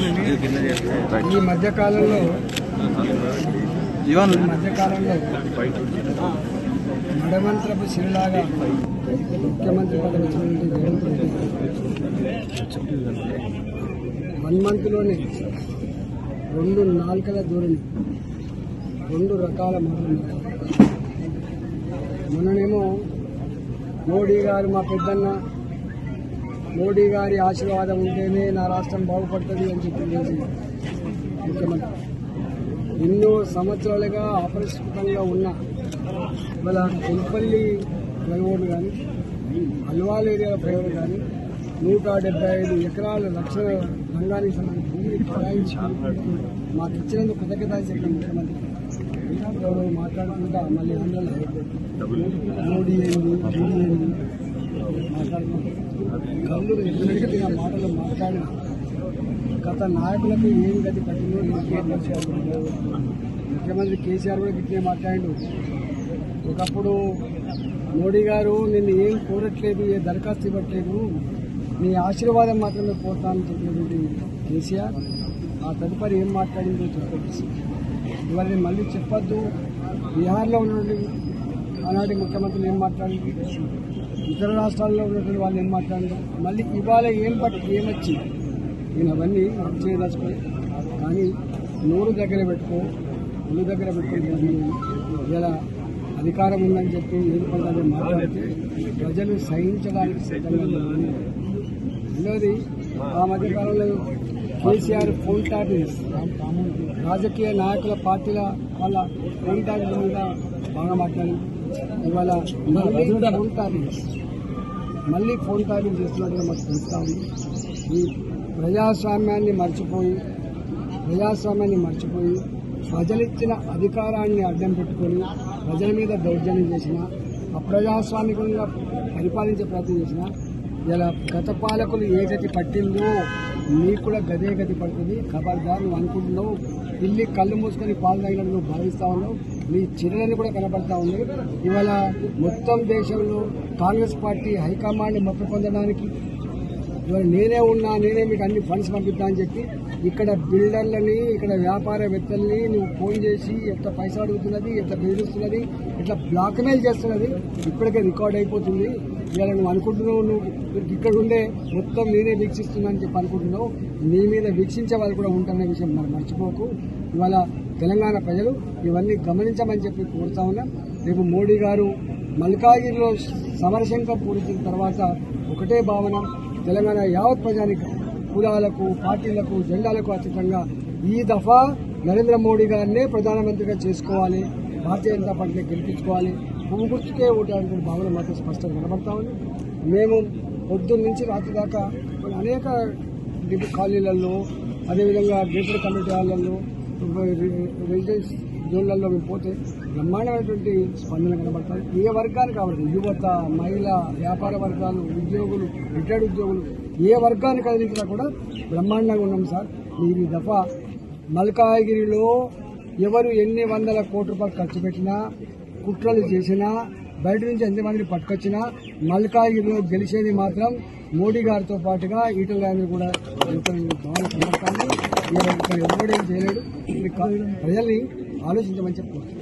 ఈ మధ్యకాలంలో ఈ మధ్యకాలంలో మడమంత్రపు సిరిలాగా ముఖ్యమంత్రి పదవి వన్ మంత్లోనే రెండు నాలుకల ధోరణి రెండు రకాల మాట్లాడారు. మొన్ననేమో మోడీ గారు మా పెద్దన్న మోడీ గారి ఆశీర్వాదం ఉంటేనే నా రాష్ట్రం బాగుపడుతుంది అని చెప్పి ముఖ్యమంత్రి. ఎన్నో సంవత్సరాలుగా అపరిష్కృతంగా ఉన్న ఇవాళ కొల్పల్లి ఫ్లైఓవర్ కానీ అల్వాల్ ఏరియా ఫ్లైఓవర్ కానీ నూట డెబ్బై ఐదు ఎకరాల లక్షల రంగానికి సంబంధించి కేటాయించి మాకు ఇచ్చినందుకు కృతజ్ఞత చెప్పిన ముఖ్యమంత్రి ఎవరు మాట్లాడుకుంటా మళ్ళీ ఆంధ్రలో మోడీ ఏంది మోడీ ఏంది కళ్ళు ఎదురుగా మాటలు మాట్లాడిన గత నాయకులకు ఏం గతి పట్టిందో నాకేం తెలుసు ముఖ్యమంత్రి కేసీఆర్ కూడా గిట్లే మాట్లాడిండు ఒకప్పుడు మోడీ గారు నిన్ను ఏం కోరట్లేదు ఏ దరఖాస్తు ఇవ్వట్లేదు నీ ఆశీర్వాదం మాత్రమే పోతానని చెప్పినటువంటి కేసీఆర్ ఆ తదుపరి ఏం మాట్లాడిందో చెప్పచ్చు ఇవాళ మళ్ళీ చెప్పొద్దు బీహార్లో ఉన్నటువంటి ఆనాటి ముఖ్యమంత్రులు ఏం మాట్లాడింది ఇతర రాష్ట్రాల్లో ఉన్నటువంటి వాళ్ళు ఏం మాట్లాడారు? మళ్ళీ ఇవాళ ఏం పట్టి ఏమొచ్చి నేను అవన్నీ రద్దు కానీ నోరు దగ్గర పెట్టుకో ఒళ్ళు దగ్గర పెట్టుకుని ఇలా అధికారం ఉందని చెప్పి ఏం పడాలని మాట్లాడితే ప్రజలు సహించడానికి సిద్ధంగా రెండవది ఆ మధ్యకాలంలో కేసీఆర్ ఫోన్ ట్యాపింగ్స్ రాజకీయ నాయకుల పార్టీల వాళ్ళ ఫోన్ ట్యాపింగ్ మీద బాగా మాట్లాడింది ఇవాళ మళ్ళీ ఫోన్ ట్యాపింగ్స్ మళ్ళీ ఫోన్ ట్యాపింగ్ చేస్తున్నట్టుగా మాకు తెలుస్తా ఉంది. ఈ ప్రజాస్వామ్యాన్ని మర్చిపోయి ప్రజాస్వామ్యాన్ని మర్చిపోయి ప్రజలిచ్చిన అధికారాన్ని అడ్డం పెట్టుకొని ప్రజల మీద దౌర్జన్యం చేసిన అప్రజాస్వామికంగా పరిపాలించే ప్రయత్నం చేసిన ఇలా గత పాలకులు ఏ గతి పట్టిందో నీకు కూడా గదే గతి పడుతుంది. ఖబర్దారు నువ్వు అనుకుంటున్నావు. పిల్లి కళ్ళు మూసుకొని పాలు తాగినట్టు నువ్వు భావిస్తా ఉన్నావు. నీ చిరులని కూడా కనబడతా ఉంది. ఇవాళ మొత్తం దేశంలో కాంగ్రెస్ పార్టీ హైకమాండ్ మొక్క పొందడానికి ఇవాళ నేనే ఉన్నా నేనే మీకు అన్ని ఫండ్స్ పంపిస్తా అని చెప్పి ఇక్కడ బిల్డర్లని ఇక్కడ వ్యాపారవేత్తల్ని నువ్వు ఫోన్ చేసి ఎంత పైసలు అడుగుతున్నది ఎంత బెదిరిస్తున్నది ఇట్లా బ్లాక్మెయిల్ చేస్తున్నది ఇప్పటికే రికార్డ్ అయిపోతుంది. ఇవాళ నువ్వు అనుకుంటున్నావు నువ్వు? ఇక్కడ ఉండే మొత్తం నేనే వీక్షిస్తున్నా అని చెప్పి అనుకుంటున్నావు. నీ మీద వీక్షించే వాళ్ళు కూడా ఉంటారనే విషయం మనం మర్చిపోకు. ఇవాళ తెలంగాణ ప్రజలు ఇవన్నీ గమనించమని చెప్పి కోరుతా ఉన్నా. రేపు మోడీ గారు మల్కాగిరిలో సమరశంఖం పూరించిన తర్వాత ఒకటే భావన తెలంగాణ యావత్ ప్రజానికి కులాలకు పార్టీలకు జెండాలకు అతీతంగా ఈ దఫా నరేంద్ర మోడీ గారినే ప్రధానమంత్రిగా చేసుకోవాలి. భారతీయ జనతా పార్టీని గెలిపించుకోవాలి. పువ్వు గుర్తుకే ఓటాలనే భావన మాత్రం స్పష్టంగా కనబడతా ఉంది. మేము పొద్దున్న నుంచి రాత్రి దాకా కొన్ని అనేక డిపి కాలనీలలో అదేవిధంగా గేటెడ్ కమ్యూనిటీ హాళ్ళలో రెసిడెన్స్ జోన్లలో మేము పోతే బ్రహ్మాండమైనటువంటి స్పందన కనబడతాయి ఏ వర్గానికి కావాలి యువత మహిళ వ్యాపార వర్గాలు ఉద్యోగులు రిటైర్డ్ ఉద్యోగులు ఏ వర్గాన్ని కదిలించినా కూడా బ్రహ్మాండంగా ఉన్నాం సార్. మీరు ఈ దఫా మల్కాగిరిలో ఎవరు ఎన్ని వందల కోట్ల రూపాయలు ఖర్చు పెట్టినా కుట్రలు చేసినా బయట నుంచి ఎంతమందిని పట్టుకొచ్చినా మల్కాగిరిలో గెలిచేది మాత్రం మోడీ గారితో పాటుగా ఈటల గారిని కూడా గెలుస్తారని భావన కనబడతాను ఎవడేం చేయలేడు ఇది ప్రజల్ని ఆలోచించమని చెప్పుకోవచ్చు